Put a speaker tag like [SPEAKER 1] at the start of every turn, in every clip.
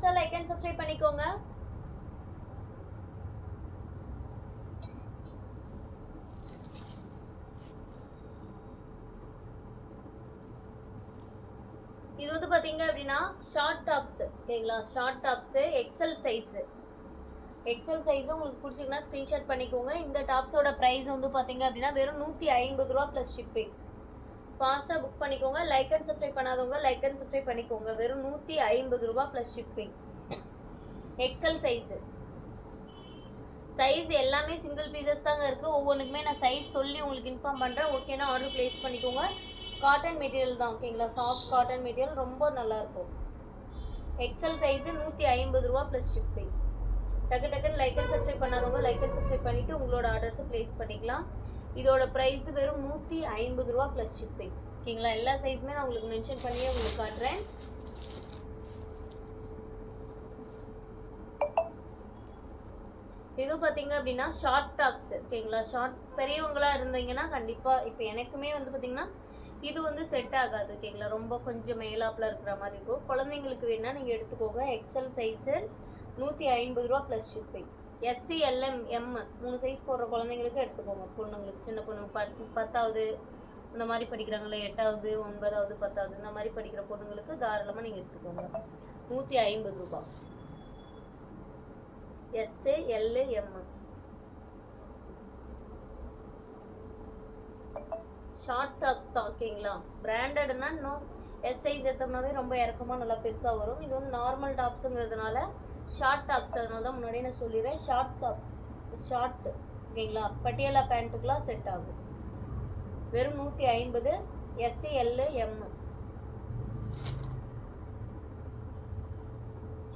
[SPEAKER 1] ஃபாஸ்ட்டாக like and subscribe பண்ணிக்கோங்க. இது வந்து பார்த்தீங்க அப்படின்னா ஷார்ட் டாப்ஸ் ஓகேங்களா short tops XL size XL சைஸும் உங்களுக்கு பிடிச்சிருக்குன்னா ஸ்க்ரீன்ஷாட் பண்ணிக்கோங்க. இந்த டாப்ஸோட ப்ரைஸ் வந்து பார்த்தீங்க அப்படின்னா வெறும் நூற்றி ஐம்பது ரூபா ப்ளஸ் ஷிப்பிங் ஃபாஸ்ட்டாக புக் பண்ணிக்கோங்க. லைக் அண்ட் சப்ஸ்கிரைப் பண்ணாதவங்க லைக் அண்ட் சப்ஸ்கிரைப் பண்ணிக்கோங்க. வெறும் நூற்றி ஐம்பது ரூபா plus shipping XL size size எல்லாமே சிங்கிள் பீசஸ் தாங்க இருக்குது ஒவ்வொன்றுக்குமே நான் சைஸ் சொல்லி உங்களுக்கு இன்ஃபார்ம் பண்ணுறேன் ஓகேனா ஆர்டர் ப்ளேஸ் பண்ணிக்கோங்க. காட்டன் மெட்டீரியல் தான் ஓகேங்களா சாஃப்ட் காட்டன் மெட்டீரியல் ரொம்ப நல்லாயிருக்கும் எக்ஸல் சைஸு நூற்றி ஐம்பது ரூபா ப்ளஸ் ஷிப்பிங் டக்கு டக்குன்னு லைக் அண்ட் சப்ஸ்கிரைப் பண்ணாதவங்க லைக் அண்ட் சப்ஸ்கிரைப் பண்ணிவிட்டு உங்களோட ஆர்டர்ஸை ப்ளேஸ் பண்ணிக்கலாம். இதோட ப்ரைஸ் வெறும் நூற்றி ஐம்பது ரூபா ப்ளஸ் ஷிப்பிங் ஓகேங்களா? எல்லா சைஸுமே நான் உங்களுக்கு மென்ஷன் பண்ணியே உங்களுக்கு காட்டுறேன். இது பார்த்தீங்க அப்படின்னா ஷார்ட் டாப்ஸ் ஓகேங்களா? ஷார்ட் பெரியவங்களா இருந்தீங்கன்னா கண்டிப்பாக இப்போ எனக்குமே வந்து பார்த்தீங்கன்னா இது வந்து செட் ஆகாது ஓகேங்களா? ரொம்ப கொஞ்சம் மேலாப்பில் இருக்கிற மாதிரி இருக்கும். குழந்தைங்களுக்கு வேணால் நீங்கள் எடுத்துக்கோங்க. எக்ஸல் சைஸு நூற்றி ஐம்பது ரூபா plus shipping SC LM M மூணு சைஸ் போடுற குழந்தைங்களுக்கு எடுத்துக்கோங்க. பொண்ணுங்களுக்கு சின்ன பொண்ணு பத் பத்தாவது இந்த மாதிரி படிக்கிறாங்களே எட்டாவது ஒன்பதாவது பத்தாவது இந்த மாதிரி படிக்கிற பொண்ணுங்களுக்கு தாராளமாக நீங்கள் எடுத்துக்கோங்க. நூற்றி ஐம்பது ரூபா SA L M short tops தான் ஓகேங்களா பிராண்டட்னா இன்னும் எஸ் சைஸ் எடுத்தோம்னாவே ரொம்ப இறக்கமாக நல்லா பெருசாக வரும். இது வந்து நார்மல் டாப்ஸுங்கிறதுனால ஷார்ட் டாப்ஸ் அதனால தான் முன்னாடியே நான் சொல்லிடுறேன். ஷார்ட் டாப் ஷார்ட் ஓகேங்களா பட்டியாலா பேண்ட்டுக்கெலாம் செட் ஆகும். வெறும் நூற்றி ஐம்பது எஸ்சி எல்லு எம்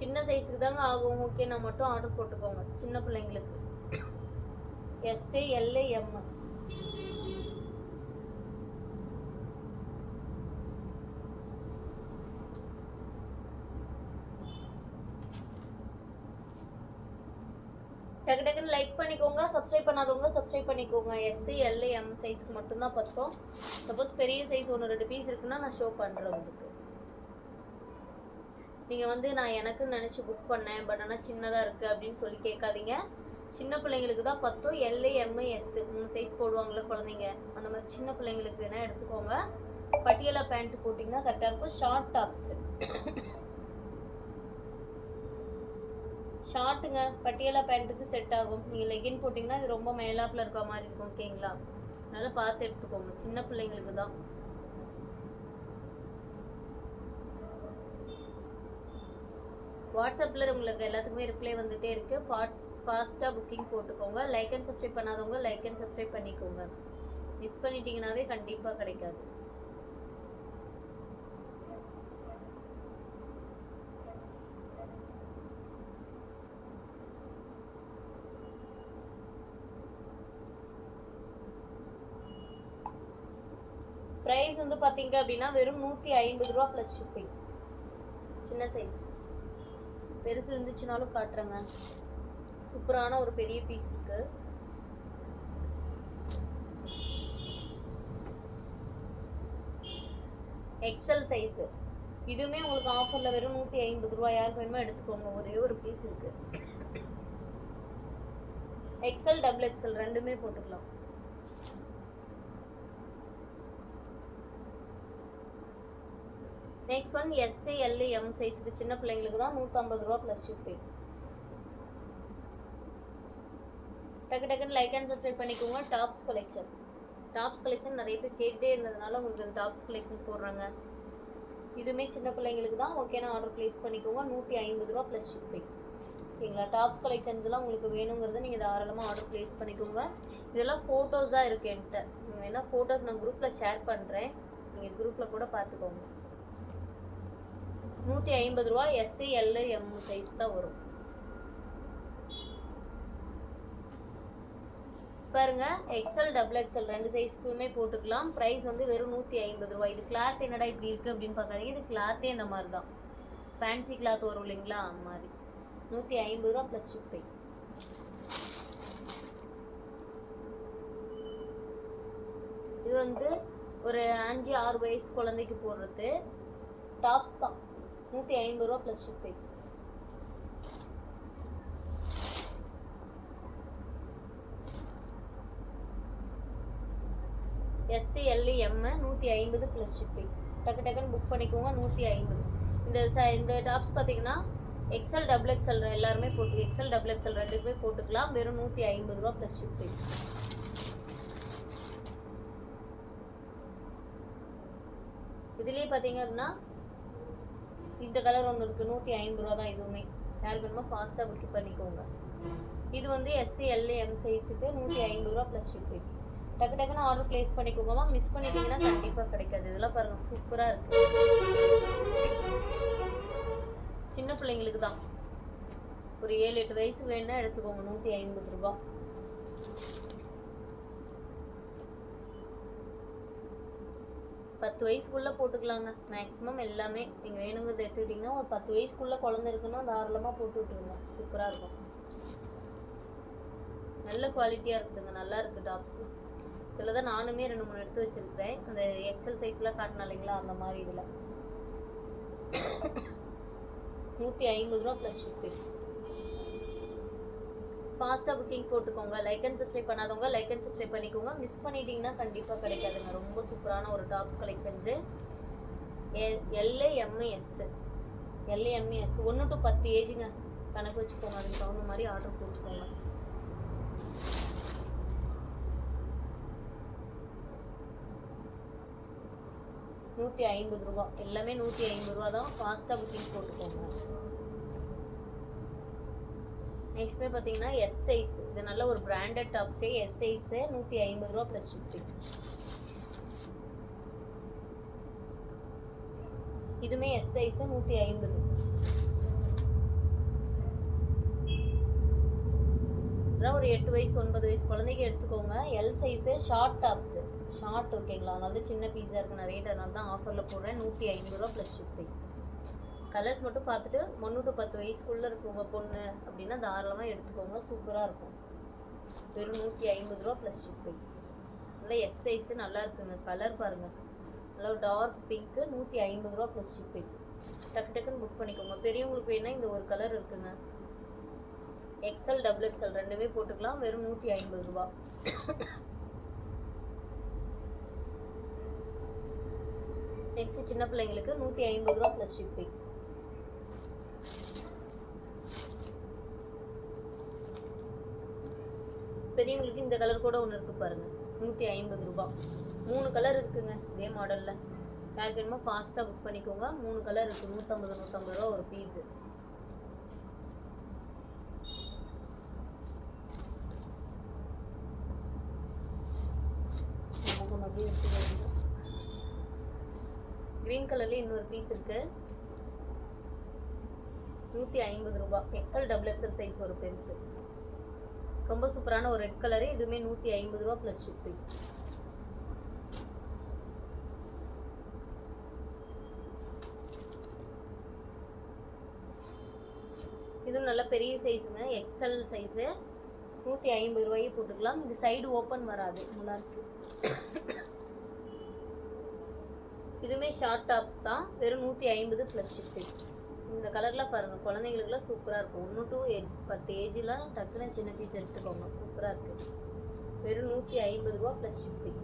[SPEAKER 1] சின்ன சைஸுக்கு தாங்க ஆகும். ஓகே நான் மட்டும் ஆர்டர் போட்டுக்கோங்க. சின்ன பிள்ளைங்களுக்கு. எஸ்ஏ எல்லு எம் டக்கு டக்குன்னு லைக் பண்ணிக்கோங்க சப்ஸ்கிரைப் பண்ணாதவங்க சப்ஸ்கிரைப் பண்ணிக்கோங்க. எஸ்சி எல்ஏ எம் சைஸ்க்கு மட்டும்தான் பத்தும். சப்போஸ் பெரிய சைஸ் ஒன்று ரெண்டு பீஸ் இருக்குன்னா நான் ஷோ பண்ணுறேன் உங்களுக்கு. நீங்கள் வந்து நான் எனக்குன்னு நினச்சி புக் பண்ணேன் பட் ஆனால் சின்னதாக இருக்குது அப்படின்னு சொல்லி கேட்காதீங்க. சின்ன பிள்ளைங்களுக்கு தான் பத்தும். எல்ஏ எம்ஐ எஸ் மூணு சைஸ் போடுவாங்களே குழந்தைங்க. அந்த மாதிரி சின்ன பிள்ளைங்களுக்கு வேணால் எடுத்துக்கோங்க. பட்டியலா பேண்ட் போட்டிங்கன்னா கரெக்டாக இருக்கும். ஷார்ட் டாப்ஸு ஷார்ட்டுங்க பட்டியலா பேண்ட்டுக்கு செட் ஆகும். நீங்கள் லெகின் போட்டிங்கன்னா இது ரொம்ப மேலாப்பில் இருக்க மாதிரி இருக்கும் ஓகேங்களா அதனால் பார்த்து எடுத்துக்கோங்க. சின்ன பிள்ளைங்களுக்கு தான். வாட்ஸ்அப்பில் உங்களுக்கு எல்லாத்துக்குமே ரிப்ளை வந்துகிட்டே இருக்குது ஃபாஸ்ட் ஃபாஸ்ட்டாக புக்கிங் போட்டுக்கோங்க. லைக் அண்ட் சப்ஸ்கிரைப் பண்ணாதவங்க லைக் அண்ட் சப்ஸ்கிரைப் பண்ணிக்கோங்க. மிஸ் பண்ணிட்டீங்கன்னாவே கண்டிப்பாக கிடைக்காது. சைஸ் வந்து பார்த்தீங்க அப்படின்னா வெறும் நூற்றி ஐம்பது ரூபா ப்ளஸ் ஷிப்பிங் சின்ன சைஸ் பெருசு இருந்துச்சுனாலும் காட்டுறேங்க. சூப்பரான ஒரு பெரிய பீஸ் இருக்கு. எக்ஸல் சைஸு இதுவுமே உங்களுக்கு ஆஃபரில் வெறும் நூற்றி ஐம்பது ரூபா யாருக்கு வேணுமோ எடுத்துக்கோங்க. ஒரே ஒரு பீஸ் இருக்கு. எக்ஸல் டபுள் எக்ஸல் ரெண்டுமே போட்டுக்கலாம். Next one SA L M சைஸுக்கு சின்ன பிள்ளைங்களுக்கு தான் நூற்றம்பது ரூபா ப்ளஸ் ஷிப்பிங் டக்கு டக்குன்னு லைக் அண்ட் சப்ஸ்கிரைப் பண்ணிக்கோங்க. டாப்ஸ் கலெக்ஷன் டாப்ஸ் கலெக்ஷன் நிறைய பேர் கேட்டே இருந்ததுனால உங்களுக்கு அந்த டாப்ஸ் கலெக்ஷன் போடுறாங்க. இதுவுமே சின்ன பிள்ளைங்களுக்கு தான். ஓகேனா ஆர்டர் ப்ளேஸ் பண்ணிக்கோங்க. நூற்றி ஐம்பது ரூபா ப்ளஸ் ஷிப்பிங் ஓகேங்களா டாப்ஸ் கலெக்ஷன்ஸ்லாம் உங்களுக்கு வேணுங்கிறத நீங்கள் தாராளமாக ஆர்டர் ப்ளேஸ் பண்ணிக்கோங்க. இதெல்லாம் ஃபோட்டோஸ் தான் இருக்குது என்கிட்ட. வேணால் ஃபோட்டோஸ் நான் குரூப்பில் ஷேர் பண்ணுறேன் நீங்கள் குரூப்பில் கூட பார்த்துக்கோங்க. நூற்றி ஐம்பது ரூபா எஸ்சி எல்லு எம் சைஸ் தான் வரும். பாருங்க எக்ஸல் டபுள் எக்ஸல் ரெண்டு சைஸ்க்குமே போட்டுக்கலாம். ப்ரைஸ் வந்து வெறும் நூற்றி ஐம்பது ரூபா. இது கிளாத் என்னடா இப்படி இருக்குது அப்படின்னு பார்க்காதீங்க. இது கிளாத்தே இந்த மாதிரி தான். ஃபேன்சி கிளாத் வரும் இல்லைங்களா? அந்த மாதிரி. நூற்றி ஐம்பது ரூபா ப்ளஸ் ஷிப்பை இது வந்து ஒரு அஞ்சு ஆறு வயசு குழந்தைக்கு போடுறது. டாப்ஸ் தான். நூற்றி ஐம்பது ரூபா ப்ளஸ் ஷிப்பிங் எஸ்சிஎல்லு எம்மு நூற்றி ஐம்பது ப்ளஸ் ஷிப்பிங் டக்கு டக்குன்னு புக் பண்ணிக்கோங்க நூற்றி ஐம்பது. இந்த ச இந்த டாப்ஸ் பார்த்தீங்கன்னா எக்ஸல் டபுள் எக்ஸல் எல்லாருமே போட்டு எக்ஸ்எல் டபுள் எக்ஸல் ரெண்டுக்குமே போட்டுக்கலாம். வெறும் நூற்றி ஐம்பது ரூபா ப்ளஸ் ஷிப்பிங் இதுலேயே பார்த்தீங்க அப்படின்னா இந்த கலர் ஒன்று இருக்குது நூற்றி ஐம்பது ரூபா தான் இதுவுமே யார் வேணுமோ ஃபாஸ்ட்டாக புக் பண்ணிக்கோங்க. இது வந்து எஸ்சி எல்ஏ எம் சைஸுக்கு நூற்றி ஐம்பது ரூபா ப்ளஸ் ஷிப்பு டக்கு டக்குன்னு ஆர்டர் ப்ளேஸ் பண்ணிக்கோங்கம்மா மிஸ் பண்ணிட்டீங்கன்னா கண்டிப்பாக கிடைக்காது. இதெல்லாம் பாருங்கள் சூப்பராக இருக்குது சின்ன பிள்ளைங்களுக்கு தான். ஒரு ஏழு எட்டு வயசுக்கு வேணுன்னா எடுத்துக்கோங்க. நூற்றி ஐம்பது ரூபா. பத்து வயசுக்குள்ளே போட்டுக்கலாங்க. மேக்ஸிமம் எல்லாமே நீங்கள் வேணுங்கிறது எடுத்துக்கிட்டிங்கன்னா ஒரு பத்து வயசுக்குள்ளே குழந்த இருக்குன்னா தாராளமாக போட்டு விட்ருங்க சூப்பராக இருக்கும். நல்ல குவாலிட்டியாக இருக்குதுங்க. நல்லா இருக்குது டாப்ஸ் இதில் தான் நானுமே ரெண்டு மூணு எடுத்து வச்சுருப்பேன் அந்த எக்ஸல் சைஸ்லாம் காட்டினா இல்லைங்களா அந்த மாதிரி இதில். நூற்றி ஐம்பது ரூபா ப்ளஸ் ஷிப்பிங் ஃபாஸ்ட்டாக புக்கிங் போட்டுக்கோங்க. லைக் அண்ட் சப்ஸ்கிரைப் பண்ணாதவங்க லைக் அண்ட் சப்ஸ்கிரைப் பண்ணிக்கோங்க. மிஸ் பண்ணிட்டீங்கன்னா கண்டிப்பாக கிடைக்காதுங்க. ரொம்ப சூப்பரான ஒரு டாப்ஸ் கலெக்ஷன்ஸு எல்ஏஎம்ஏஎஸ் எல்ஏஎம்ஏஎஸ் ஒன்று டு பத்து ஏஜுங்க கணக்கு வச்சுக்கோங்க. அதுக்கு தகுந்த மாதிரி ஆர்டர் போட்டுக்கோங்க. நூற்றி ஐம்பது ரூபா. எல்லாமே நூற்றி ஐம்பது ரூபா தான். ஃபாஸ்ட்டாக புக்கிங் போட்டுக்கோங்க. நெக்ஸ்ட்மே பார்த்தீங்கன்னா எஸ் சைஸ் இது நல்ல ஒரு பிராண்டட் டாப்ஸே எஸ் சைஸு நூற்றி ஐம்பது ரூபா ப்ளஸ் ஷிப்பிங் இதுமே எஸ் சைஸு நூற்றி ஐம்பது. ஒரு எட்டு வயசு ஒன்பது வயசு குழந்தைக்கு எடுத்துக்கோங்க. L size short tops short ஓகேங்களா அதனால தான் சின்ன பீஸாக இருக்கு நான் ரேட் அதனால தான் ஆஃபரில் போடுறேன். நூற்றி ஐம்பது ரூபா ப்ளஸ் ஷிப்பிங் கலர்ஸ் மட்டும் பார்த்துட்டு ஒன்று டு பத்து வயசுக்குள்ளே உங்கள் பொண்ணு அப்படின்னா தாராளமாக எடுத்துக்கோங்க. சூப்பராக இருக்கும். வெறும் நூற்றி ஐம்பது ரூபா ப்ளஸ் ஷிப்பிங் நல்லா எஸ் சைஸு நல்லா இருக்குங்க. கலர் பாருங்கள் நல்லா டார்க் பிங்க்கு நூற்றி ஐம்பது ரூபா ப்ளஸ் ஷிப்பிங் டக்கு டக்குன்னு புக் பண்ணிக்கோங்க. பெரியவங்களுக்கு வேணால் இந்த ஒரு கலர் இருக்குங்க. எக்ஸ்எல் டபுள் எக்ஸ்எல் ரெண்டுமே போட்டுக்கலாம். வெறும் நூற்றி ஐம்பது ரூபா. நெக்ஸ்ட் சின்ன பிள்ளைங்களுக்கு நூற்றி ஐம்பது ரூபா ப்ளஸ் ஷிப்பிங் உங்களுக்கு இந்த கலர் கூட ஒன்று இருக்குது பாருங்க. நூற்றி ஐம்பது ரூபா. மூணு கலர் இருக்குங்க இதே மாடலில் யாருக்கு வேணுமோ ஃபாஸ்ட்டாக புக் பண்ணிக்கோங்க. மூணு கலர் இருக்குது நூற்றம்பது நூற்றம்பது ரூபா ஒரு பீஸு க்ரீன் கலர்லேயே இன்னொரு பீஸ் இருக்கு. நூற்றி ஐம்பது ரூபா. எக்ஸல் டபுள் எக்ஸல் சைஸ் ஒரு பெருசு ரொம்ப சூப்பரான ஒரு ரெட் கலரு இதுவுமே நூற்றி ஐம்பது ரூபா ப்ளஸ் ஷிப்பிங் இதுவும் நல்ல பெரிய சைஸுங்க எக்ஸல் சைஸு நூற்றி ஐம்பது ரூபாயும் போட்டுக்கலாம். இது சைடு ஓப்பன் வராது நல்லா இருக்கு இதுவுமே ஷார்ட் டாப்ஸ் தான் வெறும் நூற்றி ஐம்பது ப்ளஸ் ஷிப்பிங் இந்த கலர்லாம் பாருங்கள் குழந்தைங்களுக்குலாம் சூப்பராக இருக்கும். ஒன்று டூ எட் பத்து ஏஜ்லாம் டக்குன்னு சின்ன பீஸ் எடுத்துக்கோங்க. சூப்பராக இருக்குது வெறும் நூற்றி ஐம்பது ரூபா ப்ளஸ் ஷிப்பிங்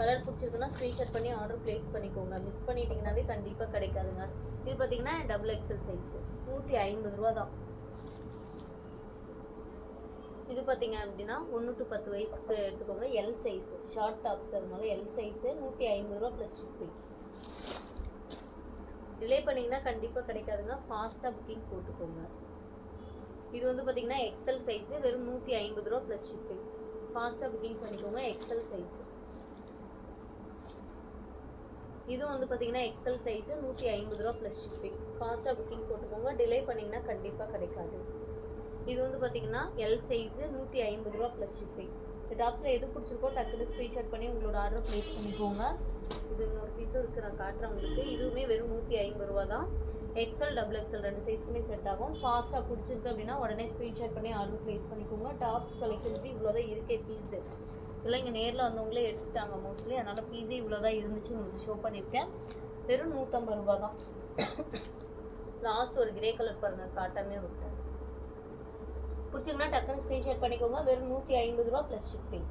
[SPEAKER 1] கலர் பிடிச்சிருக்குன்னா ஸ்க்ரீன்ஷாட் பண்ணி ஆர்டர் ப்ளேஸ் பண்ணிக்கோங்க. மிஸ் பண்ணிட்டீங்கன்னாவே கண்டிப்பாக கிடைக்காதுங்க. இது பார்த்தீங்கன்னா டபுள் எக்ஸல் சைஸு நூற்றி ஐம்பது ரூபா தான். இது பார்த்தீங்க அப்படின்னா ஒன்று டு பத்து வயசுக்கு எடுத்துக்கோங்க. எல் சைஸு ஷார்ட் டாப்ஸ் அதனால எல் சைஸு நூற்றி ஐம்பது ரூபா ப்ளஸ் ஷிப்பிங் டிலே பண்ணிங்கன்னா கண்டிப்பாக கிடைக்காதுங்க. ஃபாஸ்ட்டாக புக்கிங் போட்டுக்கோங்க. இது வந்து பார்த்தீங்கன்னா எக்ஸல் சைஸு வெறும் நூற்றி ஐம்பது ரூபா ப்ளஸ் ஷிப்பிங் ஃபாஸ்ட்டாக புக்கிங் பண்ணிக்கோங்க எக்ஸல் சைஸு இதுவும் வந்து பார்த்தீங்கன்னா எக்ஸல் சைஸு நூற்றி ஐம்பது ரூபா ப்ளஸ் ஷிப்பிங் ஃபாஸ்ட்டாக புக்கிங் போட்டுக்கோங்க. டிலே பண்ணிங்கன்னா கண்டிப்பாக கிடைக்காது. இது வந்து பார்த்தீங்கன்னா எல் சைஸு நூற்றி ஐம்பது ரூபா ப்ளஸ் ஷிப்பிங் இந்த டாப்ஸில் எது பிடிச்சிருக்கோ டக்குன்னு ஸ்க்ரீன்ஷாட் பண்ணி உங்களோட ஆர்டர் ப்ளேஸ் பண்ணிக்கோங்க. இது இன்னொரு பீஸும் இருக்குது நான் காட்டுறேன் உங்களுக்கு. இதுவுமே வெறும் நூற்றி ஐம்பது ரூபா தான். எக்ஸல் டபுள் எக்ஸல் ரெண்டு சைஸ்க்குமே செட் ஆகும். ஃபாஸ்ட்டாக பிடிச்சிருக்கு அப்படின்னா உடனே ஸ்க்ரீன்ஷாட் பண்ணி ஆர்டர் ப்ளேஸ் பண்ணிக்கோங்க. டாப்ஸ் கலெக்ஷன்ஸ் இவ்வளோ தான் இருக்கே பீஸு இதெல்லாம் இங்கே நேரில் வந்தவங்களே எடுத்துட்டாங்க மோஸ்ட்லி அதனால் பீஸே இவ்வளோ தான் இருந்துச்சு உங்களுக்கு ஷோ பண்ணியிருக்கேன் வெறும் நூற்றம்பது ரூபா தான். லாஸ்ட் ஒரு கிரே கலர் பாருங்கள் காட்டாமே விட்டேன். பிடிச்சிங்கன்னா டக்குன்னு ஸ்க்ரீன்ஷாட் பண்ணிக்கோங்க. வெறும் நூற்றி ஐம்பது ரூபா ப்ளஸ் ஷிப்பிங்